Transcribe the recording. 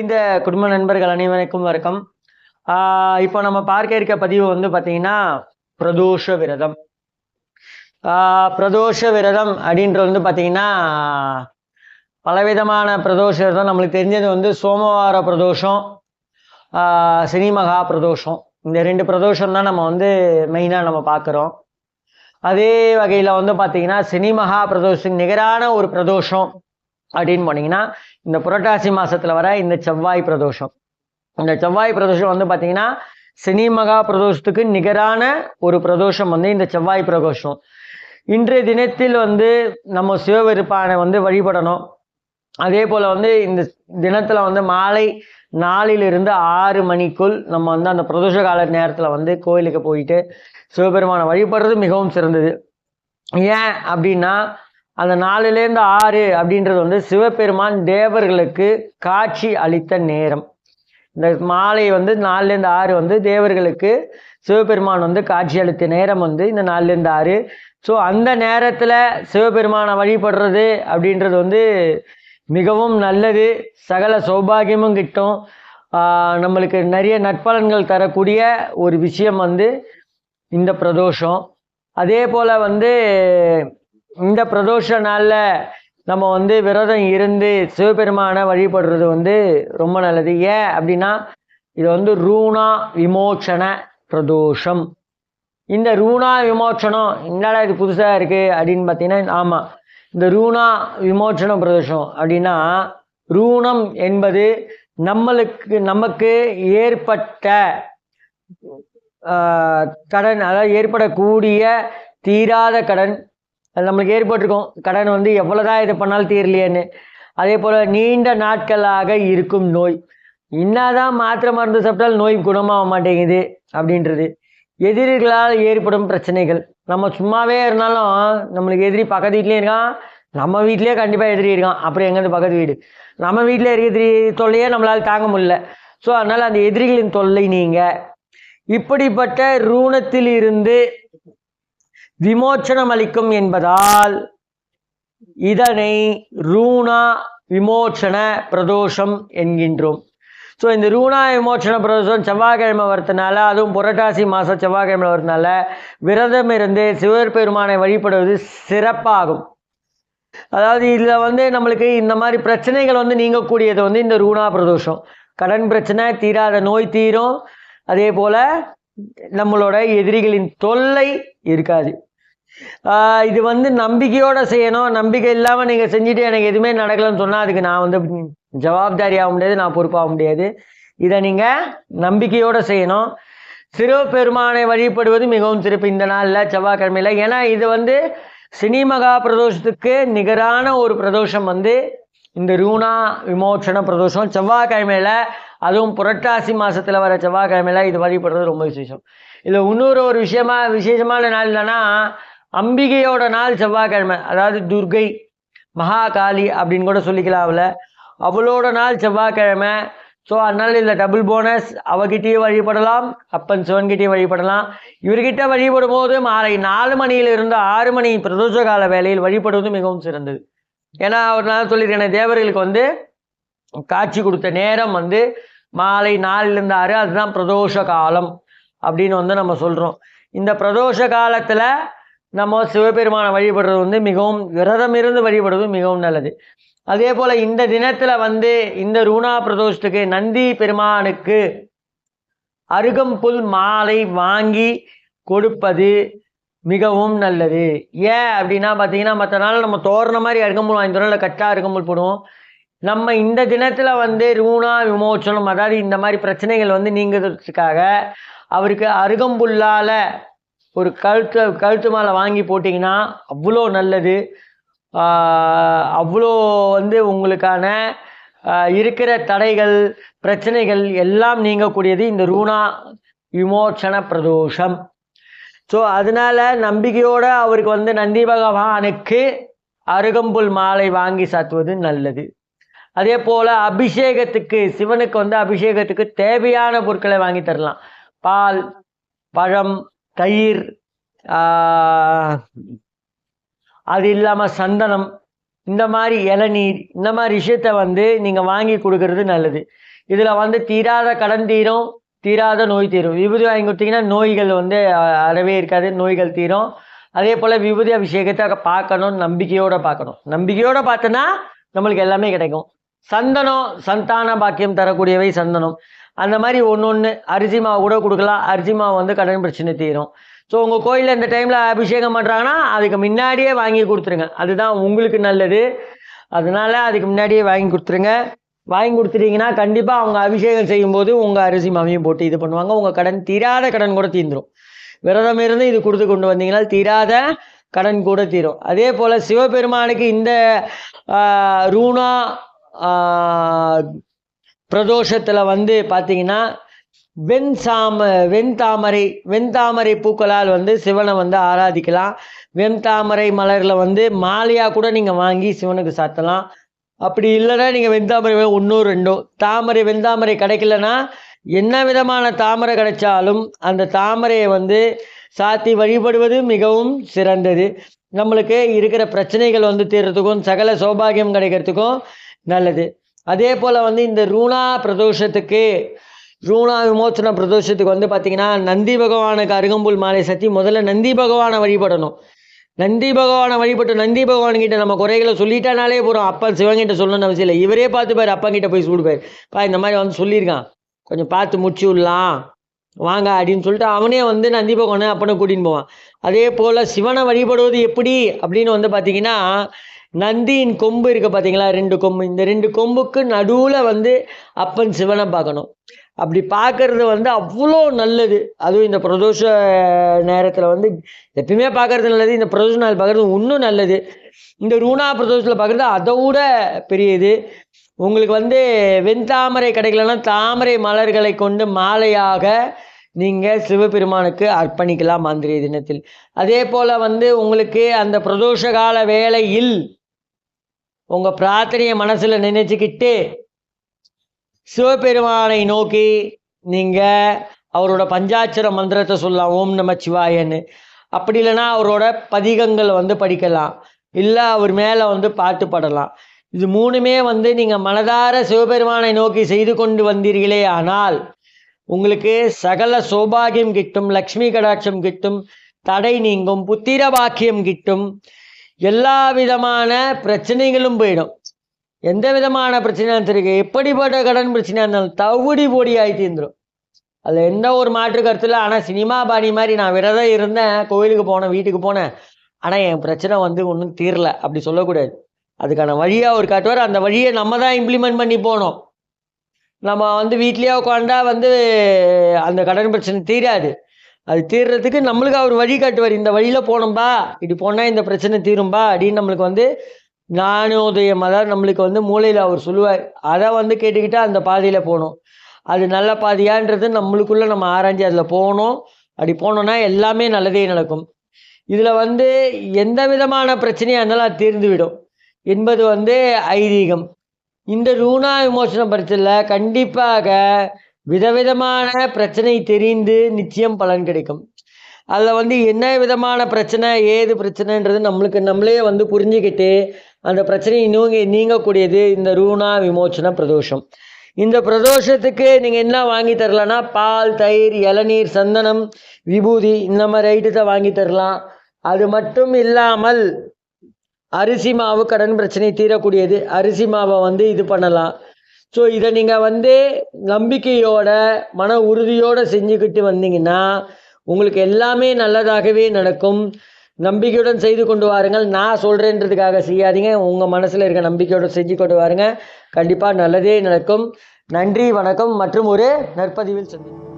அறிந்த குடும்ப நண்பர்கள் அனைவருக்கும் வணக்கம். இப்போ நம்ம பார்க்க இருக்க பதிவு வந்து பார்த்தீங்கன்னா பிரதோஷ விரதம். ஆஹ் பிரதோஷ விரதம் அப்படின்றது வந்து பார்த்தீங்கன்னா பலவிதமான பிரதோஷ விரதம். நம்மளுக்கு தெரிஞ்சது வந்து சோமவார பிரதோஷம் ஆஹ் பிரதோஷம். இந்த ரெண்டு பிரதோஷம் தான் நம்ம வந்து மெயினாக நம்ம பார்க்குறோம். அதே வகையில் வந்து பார்த்தீங்கன்னா சினிமகா பிரதோஷத்துக்கு நிகரான ஒரு பிரதோஷம். அப்படின்னு போனீங்கன்னா இந்த புரட்டாசி மாசத்துல வர இந்த செவ்வாய் பிரதோஷம். இந்த செவ்வாய் பிரதோஷம் வந்து பார்த்தீங்கன்னா சினி மகா பிரதோஷத்துக்கு நிகரான ஒரு பிரதோஷம் வந்து இந்த செவ்வாய் பிரதோஷம். இன்றைய தினத்தில் வந்து நம்ம சிவபெருப்பானை வந்து வழிபடணும். அதே போல் வந்து இந்த தினத்தில் வந்து மாலை நாலிலிருந்து ஆறு மணிக்குள் நம்ம வந்து அந்த பிரதோஷ கால நேரத்தில் வந்து கோயிலுக்கு போயிட்டு சிவபெருமானை வழிபடுறது மிகவும் சிறந்தது. ஏன் அப்படின்னா அந்த நாலுலேருந்து ஆறு அப்படின்றது வந்து சிவபெருமான் தேவர்களுக்கு காட்சி அளித்த நேரம். இந்த மாலை வந்து நாலுலேருந்து ஆறு வந்து தேவர்களுக்கு சிவபெருமான் வந்து காட்சி அளித்த நேரம் வந்து இந்த நாலுலேருந்து ஆறு. ஸோ அந்த நேரத்தில் சிவபெருமானை வழிபடுறது அப்படின்றது வந்து மிகவும் நல்லது. சகல சௌபாகியமும் கிட்டும். நம்மளுக்கு நிறைய நற்பலன்கள் தரக்கூடிய ஒரு விஷயம் வந்து இந்த பிரதோஷம். அதே போல் வந்து இந்த பிரதோஷ நாளில் நம்ம வந்து விரதம் இருந்து சிவபெருமானை வழிபடுறது வந்து ரொம்ப நல்லது. ஏன் அப்படின்னா இது வந்து ரூணா விமோச்சன பிரதோஷம். இந்த ரூணா விமோச்சனம் என்னடா இது புதுசாக இருக்குது அப்படின்னு பார்த்தீங்கன்னா ஆமாம் இந்த ரூணா விமோச்சன பிரதோஷம் அப்படின்னா ரூணம் என்பது நம்மளுக்கு நமக்கு ஏற்பட்ட கடன் அதாவது ஏற்படக்கூடிய தீராத கடன் நம்மளுக்கு ஏற்பட்டிருக்கும் கடன் வந்து எவ்வளோதான் இது பண்ணாலும் தீரலையேன்னு. அதே போல் நீண்ட நாட்களாக இருக்கும் நோய். என்னதான் மாத்திரை மருந்து சாப்பிட்டாலும் நோய் குணமாக மாட்டேங்குது அப்படின்றது. எதிரிகளால் ஏற்படும் பிரச்சனைகள். நம்ம சும்மாவே இருந்தாலும் நம்மளுக்கு எதிரி பக்கத்து வீட்லேயே இருக்கான். நம்ம வீட்லேயே கண்டிப்பாக எதிரி இருக்கான். அப்புறம் எங்கேருந்து பக்கத்து வீடு? நம்ம வீட்டில் இருக்க எதிரி தொல்லையே நம்மளால் தாங்க முடியல. ஸோ அதனால் அந்த எதிரிகளின் தொல்லை நீங்கள் இப்படிப்பட்ட ரூணத்தில் இருந்து விமோச்சனம் அளிக்கும் என்பதால் இதனை ரூணா விமோச்சன பிரதோஷம் என்கின்றோம். ஸோ இந்த ரூணா விமோச்சன பிரதோஷம் செவ்வாய்க்கிழமை வரதுனால அதுவும் புரட்டாசி மாதம் செவ்வாய்க்கிழமை வரதுனால விரதம் இருந்து சிவபெருமானை வழிபடுவது சிறப்பாகும். அதாவது இதில் வந்து நம்மளுக்கு இந்த மாதிரி பிரச்சனைகள் வந்து நீங்கக்கூடியது வந்து இந்த ரூணா பிரதோஷம். கடன் பிரச்சனை தீராத நோய் தீரும். அதே போல் நம்மளோட எதிரிகளின் தொல்லை இருக்காது. இது வந்து நம்பிக்கையோட செய்யணும். நம்பிக்கை இல்லாமல் நீங்கள் செஞ்சுட்டு எனக்கு எதுவுமே நடக்கலைன்னு சொன்னால் அதுக்கு நான் வந்து ஜவாப்தாரி ஆக முடியாது நான் பொறுப்பாக முடியாது. இதை நீங்கள் நம்பிக்கையோடு செய்யணும். சிவபெருமானை வழிபடுவது மிகவும் சிறப்பு இந்த நாளில் செவ்வாய்க்கிழமையில். ஏன்னா இது வந்து சினிமகா பிரதோஷத்துக்கு நிகரான ஒரு பிரதோஷம் வந்து இந்த ரூணா விமோச்சன பிரதோஷம். செவ்வாய்க்கிழமையில் அதுவும் புரட்டாசி மாதத்தில் வர செவ்வாய்க்கிழமையில் இது வழிபடுறது ரொம்ப விசேஷம். இதில் இன்னொரு ஒரு விஷயமா விசேஷமான நாள் என்னன்னா அம்பிகையோட நாள் செவ்வாய்க்கிழமை அதாவது துர்கை மகாகாளி அப்படின்னு கூட சொல்லிக்கலாம் அவளை. அவளோட நாள் செவ்வாய்க்கிழமை ஸோ அதனால் இதில் டபுள் போனஸ் அவகிட்டயே வழிபடலாம் அப்பன் சிவன்கிட்டயே வழிபடலாம். இவர்கிட்ட வழிபடும் போது மாலை நாலு மணியிலிருந்து ஆறு மணி பிரதோஷ கால வேலையில் வழிபடுவது மிகவும் சிறந்தது. ஏன்னா ஒரு நாள் சொல்லியிருக்கேன் தேவர்களுக்கு வந்து காட்சி கொடுத்த நேரம் வந்து மாலை நாலுலேருந்து ஆறு அதுதான் பிரதோஷ காலம் அப்படின்னு வந்து நம்ம சொல்கிறோம் இந்த பிரதோஷ காலத்தில் நம்ம சிவபெருமானை வழிபடுறது வந்து மிகவும் விரதம் இருந்து வழிபடுவது மிகவும் நல்லது. அதே போல் இந்த தினத்தில் வந்து இந்த ரூணா பிரதோஷத்துக்கு நந்தி பெருமானுக்கு அருகம்புல் மாலை வாங்கி கொடுப்பது மிகவும் நல்லது. ஏன் அப்படின்னா பார்த்தீங்கன்னா மற்ற நாள் நம்ம தோரண மாதிரி அருகம்புல் வாங்கி தரோம் இல்லை கட்டா அருகம்புல் போடுவோம். நம்ம இந்த தினத்தில் வந்து ரூணா விமோச்சனம் அதாவது இந்த மாதிரி பிரச்சனைகள் வந்து நீங்கிறதுக்காக அவருக்கு அருகம்புல்லால் ஒரு கழுத்து கழுத்து மாலை வாங்கி போட்டிங்கன்னா அவ்வளோ நல்லது. அவ்வளோ வந்து உங்களுக்கான இருக்கிற தடைகள் பிரச்சனைகள் எல்லாம் நீங்கக்கூடியது இந்த ரூணா விமோச்சன பிரதோஷம். ஸோ அதனால நம்பிக்கையோடு அவருக்கு வந்து நந்தி பகவானுக்கு அருகம்புல் மாலை வாங்கி சாத்துவது நல்லது. அதே போல் அபிஷேகத்துக்கு சிவனுக்கு வந்து அபிஷேகத்துக்கு தேவையான பொருட்களை வாங்கி தரலாம். பால் பழம் தயிர் அது இல்லாமல் சந்தனம் இந்த மாதிரி இளநீர் இந்த மாதிரி விஷயத்த வந்து நீங்கள் வாங்கி கொடுக்கறது நல்லது. இதில் வந்து தீராத கடன் தீரும் தீராத நோய் தீரும். விபூதி வாங்கி கொடுத்தீங்கன்னா நோய்கள் வந்து அறவே இருக்காது நோய்கள் தீரும். அதே போல் விபூதி அபிஷேகத்தை பார்க்கணும் நம்பிக்கையோடு பார்க்கணும். நம்பிக்கையோடு பார்த்தோன்னா நம்மளுக்கு எல்லாமே கிடைக்கும். சந்தனம் சந்தான பாக்கியம் தரக்கூடியவை சந்தனம். அந்த மாதிரி ஒன்று ஒன்று அரிசி மாவு கூட கொடுக்கலாம். அரிசி மாவு வந்து கடன் பிரச்சனை தீரும். ஸோ உங்கள் கோயிலில் இந்த டைமில் அபிஷேகம் பண்ணுறாங்கன்னா அதுக்கு முன்னாடியே வாங்கி கொடுத்துருங்க. அதுதான் உங்களுக்கு நல்லது. அதனால அதுக்கு முன்னாடியே வாங்கி கொடுத்துருங்க. வாங்கி கொடுத்துட்டீங்கன்னா கண்டிப்பாக அவங்க அபிஷேகம் செய்யும்போது உங்கள் அரிசி மாவையும் போட்டு இது பண்ணுவாங்க. உங்கள் கடன் தீராத கடன் கூட தீர்ந்துடும் விரதம் இருந்து இது கொடுத்து கொண்டு வந்தீங்கன்னா தீராத கடன் கூட தீரும். அதே போல் சிவபெருமானுக்கு இந்த ரூணா பிரதோஷத்தில் வந்து பார்த்தீங்கன்னா வெண்சாம வெண்தாமரை வெண்தாமரை பூக்களால் வந்து சிவனை வந்து ஆராதிக்கலாம். வெண்தாமரை மலரில் வந்து மாலையாக கூட நீங்கள் வாங்கி சிவனுக்கு சாத்தலாம். அப்படி இல்லைன்னா நீங்கள் வெண்தாமரை ஒன்றோ ரெண்டோ. தாமரை வெண்தாமரை கிடைக்கலனா என்ன விதமான தாமரை கிடைச்சாலும் அந்த தாமரையை வந்து சாத்தி வழிபடுவது மிகவும் சிறந்தது. நம்மளுக்கு இருக்கிற பிரச்சனைகள் வந்து தீர்றதுக்கும் சகல சௌபாகியம் கிடைக்கிறதுக்கும் நல்லது. அதே போல் வந்து இந்த ரூணா பிரதோஷத்துக்கு ரூணா விமோச்சன பிரதோஷத்துக்கு வந்து பார்த்திங்கன்னா நந்தி பகவானுக்கு அருகம்புல் மாலை சத்தி முதல்ல நந்தி பகவானை வழிபடணும். நந்தி பகவானை வழிபட்டு நந்தி பகவான்கிட்ட நம்ம குறைகளை சொல்லிட்டானாலே போகிறோம் அப்பா சிவங்கிட்ட சொல்லணும்னு அவசியம் இல்லை. இவரே பார்த்து பாரு அப்பா கிட்ட போய் சூடுப்பார் பா இந்த மாதிரி வந்து சொல்லியிருக்கான். கொஞ்சம் பார்த்து முடிச்சு விடலாம். வாங்க அப்படின்னு சொல்லிட்டு அவனே வந்து நந்தி பகவானை அப்பனை கூட்டின்னு போவான். அதே போல் சிவனை வழிபடுவது எப்படி அப்படின்னு வந்து பார்த்தீங்கன்னா நந்தியின் கொம்பு இருக்குது பார்த்தீங்களா ரெண்டு கொம்பு. இந்த ரெண்டு கொம்புக்கு நடுவில் வந்து அப்பன் சிவனை பார்க்கணும். அப்படி பார்க்கறது வந்து அவ்வளோ நல்லது. அதுவும் இந்த பிரதோஷ நேரத்தில் வந்து எப்பயுமே பார்க்கறது நல்லது. இந்த பிரதோஷ நாள் பார்க்கறது இன்னும் நல்லது. இந்த ரூணா பிரதோஷத்தில் பார்க்குறது அதை விட பெரியது. உங்களுக்கு வந்து வெண்தாமரை கிடைக்கலன்னா தாமரை மலர்களை கொண்டு மாலையாக நீங்கள் சிவபெருமானுக்கு அர்ப்பணிக்கலாம் மாந்திரிய தினத்தில். அதே போல் வந்து உங்களுக்கு அந்த பிரதோஷ கால வேளையில் உங்கள் பிரார்த்தனையை மனசில் நினைச்சுக்கிட்டு சிவபெருமானை நோக்கி நீங்கள் அவரோட பஞ்சாட்சர மந்திரத்தை சொல்லலாம் ஓம் நம சிவாயன்னு. அப்படி இல்லைன்னா அவரோட பதிகங்கள் வந்து படிக்கலாம். இல்லை அவர் மேலே வந்து பாட்டு பாடலாம். இது மூணுமே வந்து நீங்கள் மனதார சிவபெருமானை நோக்கி செய்து கொண்டு வந்தீர்களே ஆனால் உங்களுக்கு சகல சௌபாகியம் கிட்டும் லக்ஷ்மி கடாட்சம் கிட்டும் தடை நீங்கும் புத்திர பாக்கியம் கிட்டும் எல்லா விதமான பிரச்சனைகளும் போயிடும். எந்த விதமான பிரச்சனையாக இருந்திருக்கு எப்படிப்பட்ட கடன் பிரச்சனையாக இருந்தாலும் தவிடி பொடியாகி தீர்ந்துடும் அதில் எந்த ஒரு மாற்று கருத்தில் ஆனால் சினிமா பாணி மாதிரி நான் விரதம் இருந்தேன் கோயிலுக்கு போனேன் வீட்டுக்கு போனேன். ஆனால் என் பிரச்சனை வந்து ஒன்றும் தீரல. அப்படி சொல்லக்கூடாது. அதுக்கான வழியாக ஒரு காட்டுவார். அந்த வழியை நம்ம தான் இம்ப்ளிமெண்ட் பண்ணி போகணும். நம்ம வந்து வீட்லேயே உட்காந்தா வந்து அந்த கடன் பிரச்சனை தீராது. அது தீர்றதுக்கு நம்மளுக்கு அவர் வழி காட்டுவார். இந்த வழியில் போனோம்பா இப்படி போனால் இந்த பிரச்சனை தீரும்பா அப்படின்னு நம்மளுக்கு வந்து ஞானோதயம் அதாவது நம்மளுக்கு வந்து மூளையில் அவர் சொல்லுவார். அதை வந்து கேட்டுக்கிட்டால் அந்த பாதையில் போகணும். அது நல்ல பாதையான்றது நம்மளுக்குள்ளே நம்ம ஆராய்ஞ்சி அதில் போகணும். அப்படி போனோன்னா எல்லாமே நல்லதே நடக்கும். இதில் வந்து எந்த விதமான பிரச்சனையாக இருந்தாலும் அது தீர்ந்துவிடும். என்பது வந்து ஐதீகம். இந்த ரூணா விமோசன பரிசில் கண்டிப்பாக விதவிதமான பிரச்சனை தெரிந்து நிச்சயம் பலன் கிடைக்கும். அதில் வந்து என்ன விதமான பிரச்சனை ஏது பிரச்சனைன்றது நம்மளுக்கு நம்மளே வந்து புரிஞ்சுக்கிட்டு அந்த பிரச்சனையை நீங்க நீங்கக்கூடியது இந்த ரூணா விமோச்சன பிரதோஷம். இந்த பிரதோஷத்துக்கு நீங்கள் என்ன வாங்கி தரலான்னா பால் தயிர் இளநீர் சந்தனம் விபூதி இந்த மாதிரி ஐட்டத்தை வாங்கி தரலாம். அது மட்டும் இல்லாமல் அரிசி மாவு கடன் பிரச்சனை தீரக்கூடியது. அரிசி மாவை வந்து இது பண்ணலாம். ஸோ இதை நீங்கள் வந்து நம்பிக்கையோட மன உறுதியோடு செஞ்சுக்கிட்டு வந்தீங்கன்னா உங்களுக்கு எல்லாமே நல்லதாகவே நடக்கும். நம்பிக்கையுடன் செய்து கொண்டு வாருங்கள். நான் சொல்கிறேன்றதுக்காக செய்யாதீங்க. உங்கள் மனசில் இருக்க நம்பிக்கையோடு செஞ்சு கொண்டு வாருங்க. கண்டிப்பாக நல்லதே நடக்கும். நன்றி வணக்கம் மற்றும் ஒரு நற்பதிவில் சந்திப்போம்.